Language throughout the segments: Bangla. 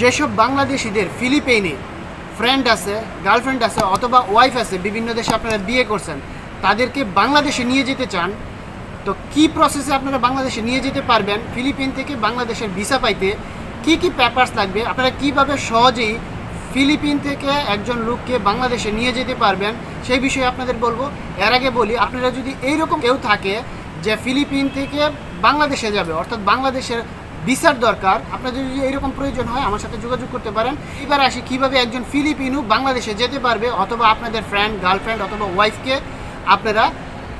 যেসব বাংলাদেশিদের ফিলিপাইনে ফ্রেন্ড আছে গার্লফ্রেন্ড আছে অথবা ওয়াইফ আছে, বিভিন্ন দেশে আপনারা বিয়ে করছেন, তাদেরকে বাংলাদেশে নিয়ে যেতে চান, তো কি প্রসেসে আপনারা বাংলাদেশে নিয়ে যেতে পারবেন ফিলিপিন থেকে বাংলাদেশের ভিসা পাইতে কি কি পেপারস লাগবে, আপনারা কীভাবে সহজেই ফিলিপিন থেকে একজন লোককে বাংলাদেশে নিয়ে যেতে পারবেন, সেই বিষয়ে আপনাদের বলব। এর আগে বলি, আপনারা যদি এইরকম কেউ থাকে যে ফিলিপিন থেকে বাংলাদেশে যাবে, অর্থাৎ বাংলাদেশের ভিসার দরকার। আপনার যদি এইরকম প্রয়োজন হয়, আমার সাথে যোগাযোগ করতে পারেন। এবার আসি কীভাবে একজন ফিলিপিনু বাংলাদেশে যেতে পারবে অথবা আপনাদের ফ্রেন্ড গার্লফ্রেন্ড অথবা ওয়াইফকে আপনারা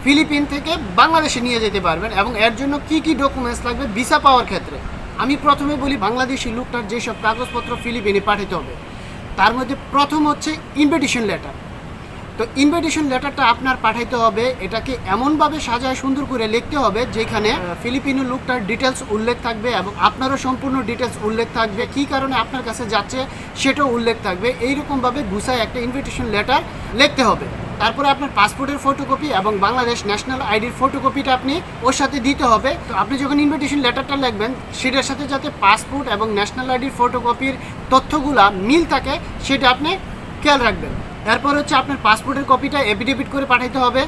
ফিলিপিন থেকে বাংলাদেশে নিয়ে যেতে পারবেন এবং এর জন্য কি কি ডকুমেন্টস লাগবে ভিসা পাওয়ার ক্ষেত্রে। আমি প্রথমে বলি, বাংলাদেশি লোকটার যেসব কাগজপত্র ফিলিপিনে পাঠাতে হবে, তার মধ্যে প্রথম হচ্ছে ইনভিটেশন লেটার তো ইনভিটেশন লেটারটা আপনার পাঠাইতে হবে। এটাকে এমনভাবে সাজায় সুন্দর করে লিখতে হবে, যেখানে ফিলিপিনো লুকটার ডিটেলস উল্লেখ থাকবে এবং আপনারও সম্পূর্ণ ডিটেলস উল্লেখ থাকবে, কী কারণে আপনার কাছে যাচ্ছে সেটাও উল্লেখ থাকবে। এইরকমভাবে গুছায় একটা ইনভিটেশন লেটার লিখতে হবে। তারপরে আপনার পাসপোর্টের ফটোকপি এবং বাংলাদেশ ন্যাশনাল আইডির ফটোকপিটা আপনি ওর সাথে দিতে হবে। তো আপনি যখন ইনভিটেশন লেটারটা লিখবেন, সেটার সাথে যাতে পাসপোর্ট এবং ন্যাশনাল আইডির ফটোকপির তথ্যগুলা মিল থাকে, সেটা আপনি খেয়াল রাখবেন। এরপর হচ্ছে আপনার পাসপোর্টের কপিটা এফিডেভিট করে পাঠাইতে হবে।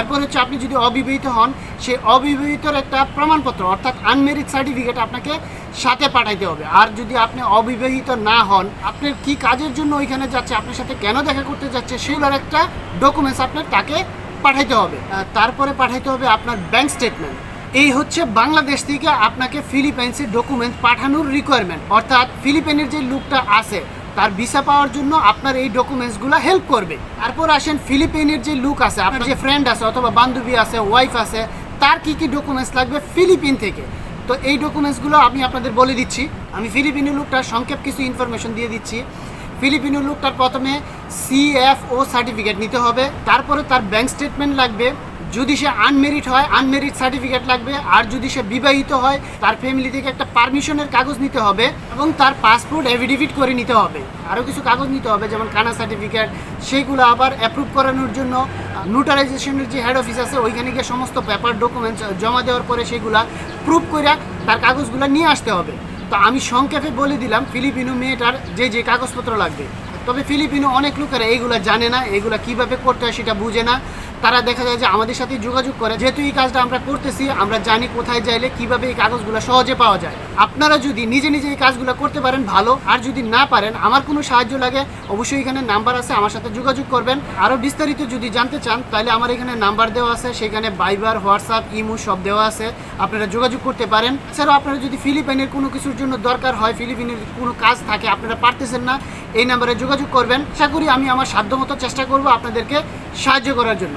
এরপর হচ্ছে আপনি যদি অবিবাহিত হন সেই অবিবাহিতর একটা প্রমাণপত্র, অর্থাৎ আনমেরিড সার্টিফিকেট আপনাকে সাথে পাঠাইতে হবে। আর যদি আপনি অবিবাহিত না হন, আপনার কি কাজের জন্য ওইখানে যাচ্ছে, আপনার সাথে কেন দেখা করতে যাচ্ছে সেগুলোর একটা ডকুমেন্টস আপনার তাকে পাঠাইতে হবে। তারপরে পাঠাইতে হবে আপনার ব্যাংক স্টেটমেন্ট এই হচ্ছে বাংলাদেশ থেকে আপনাকে ফিলিপাইন্সের ডকুমেন্ট পাঠানোর রিকোয়ারমেন্ট অর্থাৎ ফিলিপাইনের যে লুকটা আছে তার ভিসা পাওয়ার জন্য আপনার এই ডকুমেন্টসগুলো হেল্প করবে। তারপর আসেন ফিলিপিনের যে লুক আছে, আপনার যে ফ্রেন্ড আছে অথবা বান্ধবী আছে ওয়াইফ আছে, তার কি কি ডকুমেন্টস লাগবে ফিলিপিন থেকে? তো এই ডকুমেন্টসগুলো আমি আপনাদের বলে দিচ্ছি। আমি ফিলিপিনের লুকটার সংক্ষেপ কিছু ইনফরমেশন দিয়ে দিচ্ছি। ফিলিপিনো লোকটার প্রথমে সিএফও সার্টিফিকেট নিতে হবে। তারপরে তার ব্যাংক স্টেটমেন্ট লাগবে। যদি সে আনমেরিট হয় আনমেরিট সার্টিফিকেট লাগবে, আর যদি সে বিবাহিত হয়, তার ফ্যামিলি থেকে একটা পারমিশনের কাগজ নিতে হবে এবং তার পাসপোর্ট এভিডেভিট করে নিতে হবে। আরও কিছু কাগজ নিতে হবে, যেমন কানা সার্টিফিকেট সেইগুলো আবার অ্যাপ্রুভ করানোর জন্য নোটারাইজেশনের যে হেড অফিস আছে, ওইখানে গিয়ে সমস্ত পেপার ডকুমেন্টস জমা দেওয়ার পরে সেগুলা প্রুভ করে তার কাগজগুলো নিয়ে আসতে হবে। তো আমি সংক্ষেপে বলে দিলাম, ফিলিপিনো মেয়েটার যে যে কাগজপত্র লাগবে। তবে ফিলিপিনো অনেক লোকেরা এইগুলা জানে না, এগুলা কীভাবে করতে হয় সেটা বুঝে না। তারা দেখা যায় যে আমাদের সাথে যোগাযোগ করে। যেহেতু এই কাজটা আমরা করতেছি, আমরা জানি কোথায় যাইলে কীভাবে এই কাগজগুলো সহজে পাওয়া যায়। আপনারা যদি নিজে নিজে এই কাজগুলো করতে পারেন ভালো, আর যদি না পারেন, আমার কোনো সাহায্য লাগে, অবশ্যই এখানে নাম্বার আছে, আমার সাথে যোগাযোগ করবেন। আরও বিস্তারিত যদি জানতে চান, তাহলে আমার এখানে নাম্বার দেওয়া আছে, সেখানে বাইবার হোয়াটসঅ্যাপ ইমো সব দেওয়া আছে। আপনারা যোগাযোগ করতে পারেন। এছাড়াও আপনারা যদি ফিলিপাইনের কোনো কিছুর জন্য দরকার হয় ফিলিপিনের কোনো কাজ থাকে, আপনারা পারতেছেন না, এই নাম্বারে যোগাযোগ করবেন। আশা করি আমি আমার সাধ্যমতো চেষ্টা করব আপনাদেরকে সাহায্য করার জন্য।